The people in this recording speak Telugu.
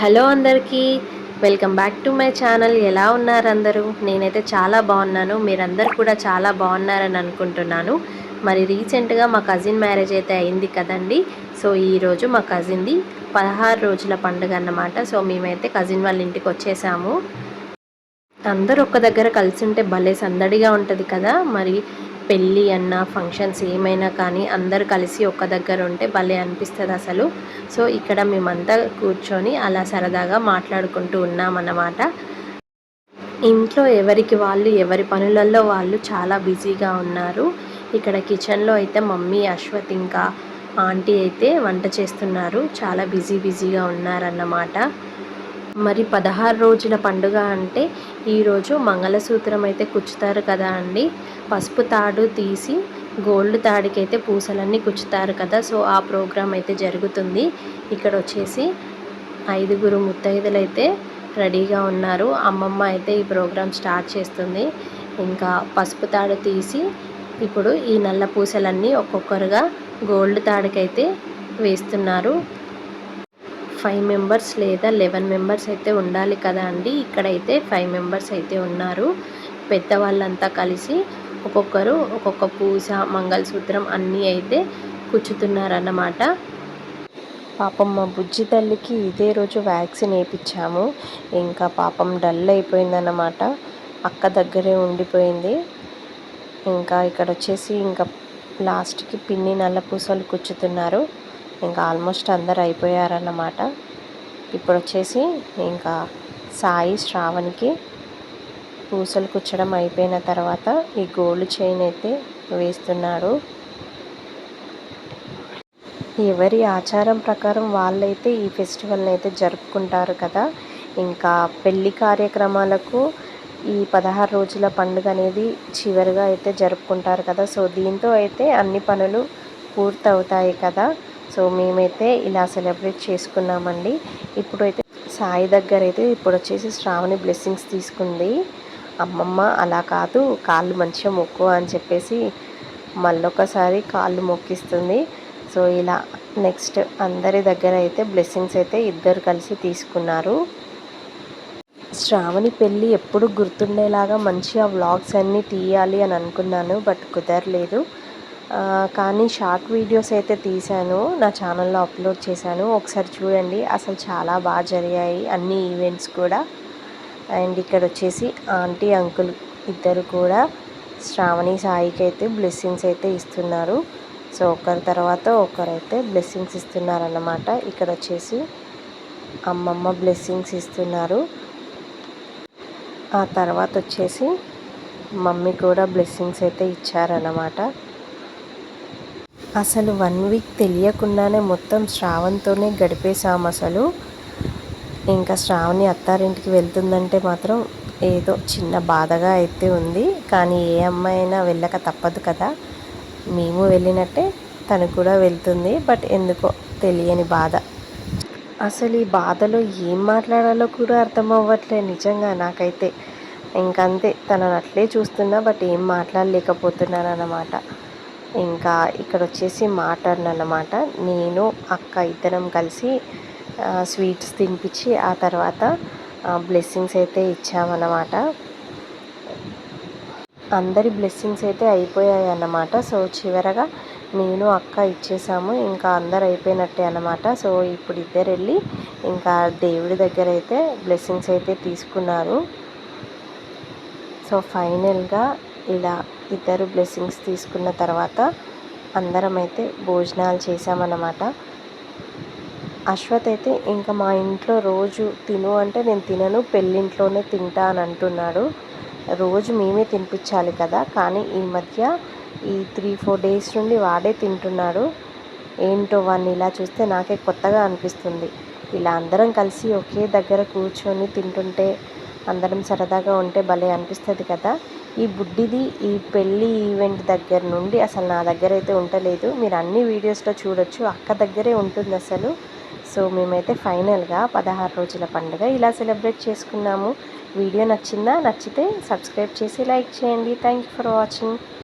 హలో అందరికీ welcome back to my channel. ఎలా ఉన్నారు అందరూ? నేనైతే చాలా బాగున్నాను. మీరందరూ కూడా చాలా బాగున్నారని అనుకుంటున్నాను. మరి రీసెంట్గా మా కజిన్ మ్యారేజ్ అయితే అయింది కదండి. సో ఈరోజు మా కజిన్ది పదహారు రోజుల పండుగ అన్నమాట. సో మేమైతే కజిన్ వాళ్ళ ఇంటికి వచ్చేసాము. అందరూ ఒక్క దగ్గర కలిసి ఉంటే భలే సందడిగా ఉంటుంది కదా. మరి పెళ్ళి అన్న ఫంక్షన్స్ ఏమైనా కానీ అందరు కలిసి ఒక్క దగ్గర ఉంటే భలే అనిపిస్తుంది అసలు. సో ఇక్కడ మేమంతా కూర్చొని అలా సరదాగా మాట్లాడుకుంటూ ఉన్నామన్నమాట. ఇంట్లో ఎవరికి వాళ్ళు ఎవరి పనులలో వాళ్ళు చాలా బిజీగా ఉన్నారు. ఇక్కడ కిచెన్లో అయితే మమ్మీ అశ్వత్ ఇంకా ఆంటీ అయితే వంట చేస్తున్నారు. చాలా బిజీ బిజీగా ఉన్నారన్నమాట. మరి పదహారు రోజుల పండుగ అంటే ఈరోజు మంగళసూత్రం అయితే కుచ్చుతారు కదా అండి. పసుపు తాడు తీసి గోల్డ్ తాడికైతే పూసలన్నీ కుచ్చుతారు కదా. సో ఆ ప్రోగ్రాం అయితే జరుగుతుంది. ఇక్కడ వచ్చేసి ఐదుగురు ముత్తైదులు అయితే రెడీగా ఉన్నారు. అమ్మమ్మ అయితే ఈ ప్రోగ్రాం స్టార్ట్ చేస్తుంది. ఇంకా పసుపు తాడు తీసి ఇప్పుడు ఈ నల్ల పూసలన్నీ ఒక్కొక్కరుగా గోల్డ్ తాడికైతే వేస్తున్నారు. ఫైవ్ మెంబర్స్ లేదా లెవెన్ మెంబర్స్ అయితే ఉండాలి కదా అండి. ఇక్కడైతే ఫైవ్ మెంబర్స్ అయితే ఉన్నారు. పెద్దవాళ్ళంతా కలిసి ఒక్కొక్కరు ఒక్కొక్క పూస మంగళసూత్రం అన్నీ అయితే కూర్చుతున్నారన్నమాట. పాపం మా బుజ్జి తల్లికి ఇదే రోజు వ్యాక్సిన్ వేయించాము ఇంకా పాపం డల్ అయిపోయిందన్నమాట. అక్క దగ్గరే ఉండిపోయింది. ఇంకా ఇక్కడ వచ్చేసి ఇంకా లాస్ట్కి పిన్ని నల్ల పూసలు కూర్చుతున్నారు. ఇంకా ఆల్మోస్ట్ అందరు అయిపోయారన్నమాట. ఇప్పుడు వచ్చేసి ఇంకా సాయి శ్రావణ్కి పూసలు కుచ్చడం అయిపోయిన తర్వాత ఈ గోల్డ్ చైన్ అయితే వేస్తున్నాడు. ఎవరి ఆచారం ప్రకారం వాళ్ళైతే ఈ ఫెస్టివల్ని అయితే జరుపుకుంటారు కదా. ఇంకా పెళ్ళి కార్యక్రమాలకు ఈ పదహారు రోజుల పండుగ అనేది చివరిగా అయితే జరుపుకుంటారు కదా. సో దీంతో అయితే అన్ని పనులు పూర్తవుతాయి కదా. సో మేమైతే ఇలా సెలబ్రేట్ చేసుకున్నామండి. ఇప్పుడైతే సాయి దగ్గర అయితే ఇప్పుడు వచ్చేసి శ్రావణి బ్లెస్సింగ్స్ తీసుకుంది. అమ్మమ్మ అలా కాదు కాళ్ళు మంచిగా మొక్కు అని చెప్పేసి మళ్ళొకసారి కాళ్ళు మొక్కిస్తుంది. సో ఇలా నెక్స్ట్ అందరి దగ్గర అయితే బ్లెస్సింగ్స్ అయితే ఇద్దరు కలిసి తీసుకున్నారు. శ్రావణి పెళ్ళి ఎప్పుడు గుర్తుండేలాగా మంచిగా వ్లాగ్స్ అన్నీ తీయాలి అని అనుకున్నాను బట్ కుదరలేదు. కానీ షార్ట్ వీడియోస్ అయితే తీశాను. నా ఛానల్లో అప్లోడ్ చేశాను. ఒకసారి చూడండి. అసలు చాలా బాగా జరిగాయి అన్ని ఈవెంట్స్ కూడా. అండ్ ఇక్కడ వచ్చేసి ఆంటీ అంకుల్ ఇద్దరు కూడా శ్రావణి సాయికి అయితే బ్లెస్సింగ్స్ అయితే ఇస్తున్నారు. సో ఒకరి తర్వాత ఒకరైతే బ్లెస్సింగ్స్ ఇస్తున్నారన్నమాట. ఇక్కడ వచ్చేసి అమ్మమ్మ బ్లెస్సింగ్స్ ఇస్తున్నారు. ఆ తర్వాత వచ్చేసి మమ్మీ కూడా బ్లెస్సింగ్స్ అయితే ఇచ్చారన్నమాట. అసలు వన్ వీక్ తెలియకుండానే మొత్తం శ్రావణ్తోనే గడిపేశాం అసలు. ఇంకా శ్రావణి అత్తారింటికి వెళ్తుందంటే మాత్రం ఏదో చిన్న బాధగా అయితే ఉంది. కానీ ఏ అమ్మాయి అయినా వెళ్ళక తప్పదు కదా. మేము వెళ్ళినట్టే తను కూడా వెళ్తుంది. బట్ ఎందుకో తెలియని బాధ. అసలు ఈ బాధలో ఏం మాట్లాడాలో కూడా అర్థం అవ్వట్లేదు నిజంగా నాకైతే. ఇంకంతే తనను అట్లే చూస్తున్నా బట్ ఏం మాట్లాడలేకపోతున్నాను అన్నమాట ఇంకా ఇక్కడ వచ్చేసి మా టర్న్ అన్నమాట. నేను అక్క ఇద్దరం కలిసి స్వీట్స్ తినిపించి ఆ తర్వాత బ్లెస్సింగ్స్ అయితే ఇచ్చామన్నమాట. అందరి బ్లెస్సింగ్స్ అయితే అయిపోయాయి అన్నమాట. సో చివరగా నేను అక్క ఇచ్చేసాము. ఇంకా అందరు అయిపోయినట్టే అనమాట సో ఇప్పుడు ఇద్దరు వెళ్ళి ఇంకా దేవుడి దగ్గర అయితే బ్లెస్సింగ్స్ అయితే తీసుకున్నారు. సో ఫైనల్గా ఇలా ఇద్దరు బ్లెస్సింగ్స్ తీసుకున్న తర్వాత అందరం అయితే భోజనాలు చేసామన్నమాట అశ్వత్ అయితే ఇంకా మా ఇంట్లో రోజు తిను అంటే నేను తినను పెళ్ళింట్లోనే తింటా అని అంటున్నాడు. రోజు మేమే తినిపించాలి కదా కానీ ఈ మధ్య ఈ త్రీ ఫోర్ డేస్ నుండి వాడే తింటున్నాడు. ఏంటో వాడిని ఇలా చూస్తే నాకే కొత్తగా అనిపిస్తుంది. ఇలా అందరం కలిసి ఒకే దగ్గర కూర్చొని తింటుంటే అందరం సరదాగా ఉంటే భలే అనిపిస్తుంది కదా. ఈ బుడ్డిది ఈ పెళ్ళి ఈవెంట్ దగ్గర నుండి అసలు నా దగ్గర అయితే ఉండలేదు. మీరు అన్ని వీడియోస్లో చూడొచ్చు. అక్క దగ్గరే ఉంటుంది అసలు సో మేమైతే ఫైనల్గా పదహారు రోజుల పండుగ ఇలా సెలబ్రేట్ చేసుకున్నాము. వీడియో నచ్చిందా? నచ్చితే సబ్స్క్రైబ్ చేసి లైక్ చేయండి. Thank you for watching.